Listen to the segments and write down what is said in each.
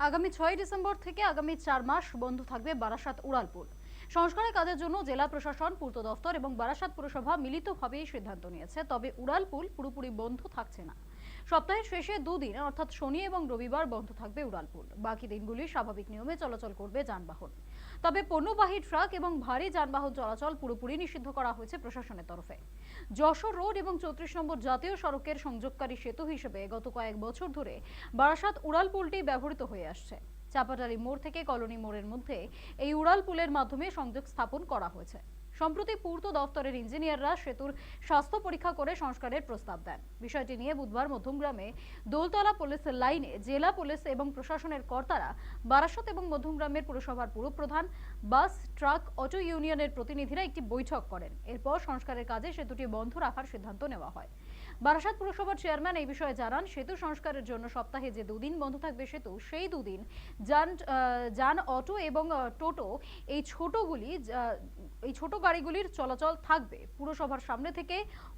আগামী ছয় ডিসেম্বর থেকে আগামী চার মাস বন্ধ থাকবে বারাসাত উড়ালপুল সংস্কারের কাজের জন্য জেলা প্রশাসন, পূর্ত দফতর এবং বারাসাত পুরসভা মিলিতভাবে সিদ্ধান্ত নিয়েছে, তবে উড়ালপুল পুরোপুরি বন্ধ থাকছে না। সপ্তাহের শেষে দুদিন, অর্থাৎ শনি এবং রবিবার বন্ধ থাকবে উড়ালপুল বাকি দিনগুলি স্বাভাবিক নিয়মে চলাচল করবে যানবাহন। তবে পণ্যবাহী ট্রাক এবং ভারী যানবাহন চলাচল পুরোপুরি নিষিদ্ধ করা হয়েছে প্রশাসনের তরফে। যশোর রোড এবং চৌত্রিশ নম্বর জাতীয় সড়কের সংযোগকারী সেতু হিসেবে গত কয়েক বছর ধরে বারাসাত উড়ালপুলটি ব্যবহৃত হয়ে আসছে। চাপাটারি মোড় থেকে কলোনি মোড়ের মধ্যে এই উড়াল পুলের মাধ্যমে সংযোগ স্থাপন করা হয়েছে। সম্প্রতি পূর্ত দফতরের ইঞ্জিনিয়াররা সেতুর স্বাস্থ্য পরীক্ষা করে সংস্কারের প্রস্তাব দেন। বিষয়টি নিয়ে বুধবার মধ্যমগ্রামে দোলতলা পুলিশ লাইনে জেলা পুলিশ এবং প্রশাসনের কর্তারা বারাসত এবং মধ্যমগ্রামের পুরসভার পুরপ্রধান, বাস, ট্রাক, অটো ইউনিয়নের প্রতিনিধিরা একটি বৈঠক করেন। এরপর সংস্কারের কাজে সেতুটি বন্ধ রাখার সিদ্ধান্ত নেওয়া হয়। বারাসাত পুরসভার চেয়ারম্যান এই বিষয়ে জানান, সেতু সংস্কারের জন্য সপ্তাহে যে দুদিন বন্ধ থাকবে সেতু, সেই দুদিন যান যান, অটো এবং টোটো এই ছোটগুলি এই ছোট গাড়িগুলির চলাচল থাকবে। পুরসভার সামনে থেকে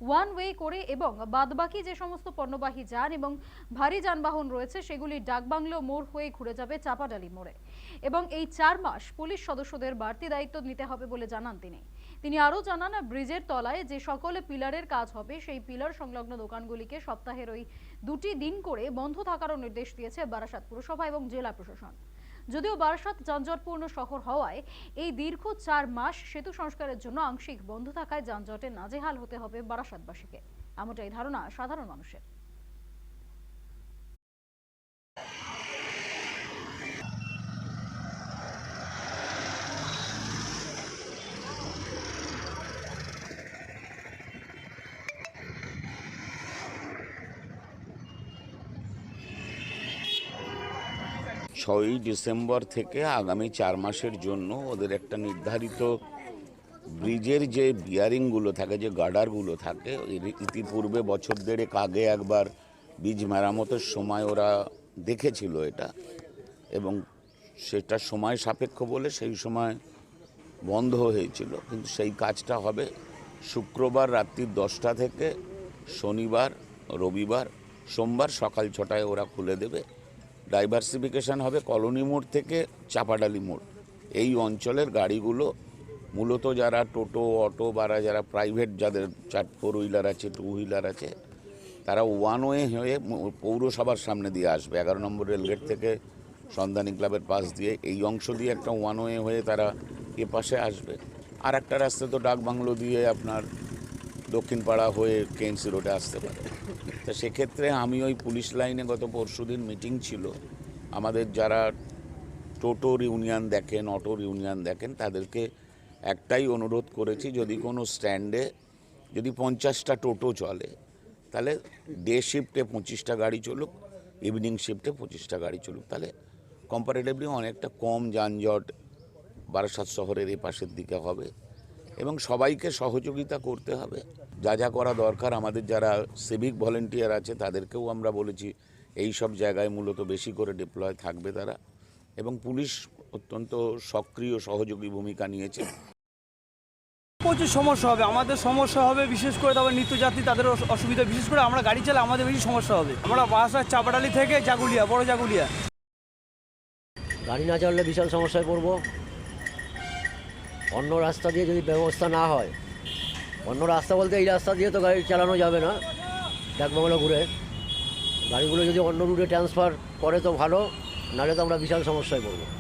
ওয়ান ওয়ে করে এবং বাদবাকি যে সমস্ত পণ্যবাহী যান এবং ভারী যানবাহন রয়েছে, সেগুলি ডাকবাংলো মোড় হয়ে ঘুরে যাবে চাপাডালি মোড়ে। এবং এই চার মাস পুলিশ সদস্যদের বাড়তি দায়িত্ব নিতে হবে বলে জানান তিনি। তিনি আরও জানান, ব্রিজের তলায় যে সকল পিলারের কাজ হবে, সেই পিলার সংলগ্ন দোকানগুলিকে সপ্তাহের ওই দুটি দিন করে বন্ধ থাকারও নির্দেশ দিয়েছে বারাসাত পুরসভা এবং জেলা প্রশাসন। যদিও বারাসাত যানজটপূর্ণ শহর হওয়ায় এই দীর্ঘ চার মাস সেতু সংস্কারের জন্য আংশিক বন্ধ থাকায় যানজটে নাজেহাল হতে হবে বারাসাতবাসীকে। এমনটাই ধারণা সাধারণ মানুষের। ছয়ই ডিসেম্বর থেকে আগামী চার মাসের জন্য ওদের একটা নির্ধারিত ব্রিজের যে বিয়ারিংগুলো থাকে, যে গার্ডারগুলো থাকে ইতিপূর্বে বছর দেড়েক আগে একবার বীজ মেরামতের সময় ওরা দেখেছিল এটা এবং সেটা সময় সাপেক্ষ বলে সেই সময় বন্ধ হয়েছিল। কিন্তু সেই কাজটা হবে শুক্রবার রাত্রি দশটা থেকে শনিবার, রবিবার, সোমবার সকাল ছটায় ওরা খুলে দেবে। ডাইভার্সিফিকেশন হবে কলোনি মোড় থেকে চাপাডালি মোড়। এই অঞ্চলের গাড়িগুলো মূলত যারা টোটো, অটো বা যারা প্রাইভেট যাদের চার ফোর হুইলার আছে, টু হুইলার আছে, তারা ওয়ান ওয়ে হয়ে পৌরসভার সামনে দিয়ে আসবে। এগারো নম্বর রেলগেট থেকে সন্ধানী ক্লাবের পাশ দিয়ে এই অংশ দিয়ে একটা ওয়ান ওয়ে হয়ে তারা এ পাশে আসবে। আর একটা রাস্তা তো ডাক বাংলো দিয়ে আপনার দক্ষিণ পাড়া হয়ে কেএনসি রোডে আসতে পারে। তো সেক্ষেত্রে আমি ওই পুলিশ লাইনে গত পরশুদিন মিটিং ছিল। আমাদের যারা টোটোর ইউনিয়ন দেখেন অটোর ইউনিয়ন দেখেন, তাদেরকে একটাই অনুরোধ করেছি, যদি কোনো স্ট্যান্ডে যদি পঞ্চাশটা টোটো চলে, তাহলে ডে শিফটে পঁচিশটা গাড়ি চলুক, ইভিনিং শিফটে পঁচিশটা গাড়ি চলুক। তাহলে কম্পারেটিভলি অনেকটা কম যানজট বারাসাত শহরের এই পাশের দিকে হবে এবং সবাইকে সহযোগিতা করতে হবে। যা যা করা দরকার আমাদের যারা সিভিক ভলেন্টিয়ার আছে তাদেরকেও আমরা বলেছি এই সব জায়গায় মূলত বেশি করে ডিপ্লয় থাকবে তারা। এবং পুলিশ অত্যন্ত সক্রিয় সহযোগী ভূমিকা নিয়েছে। প্রচুর সমস্যা হবে আমাদের সমস্যা হবে বিশেষ করে তারপর নিত্যযাত্রী তাদের অসুবিধা বিশেষ করে আমরা গাড়ি চালাই আমাদের বেশি সমস্যা হবে। আমরা বাসা চাপাডালি থেকে জাগুলিয়া বড় জাগুলিয়া। গাড়ি না চললে বিশাল সমস্যায় পড়ব। অন্য রাস্তা দিয়ে যদি ব্যবস্থা না হয় অন্য রাস্তা বলতে এই রাস্তা দিয়ে তো গাড়ি চালানো যাবে না। ডাকবাংলা ঘুরে। গাড়িগুলো যদি অন্য রুটে ট্রান্সফার করে তো ভালো, নাহলে তো আমরা বিশাল সমস্যায় পড়ব।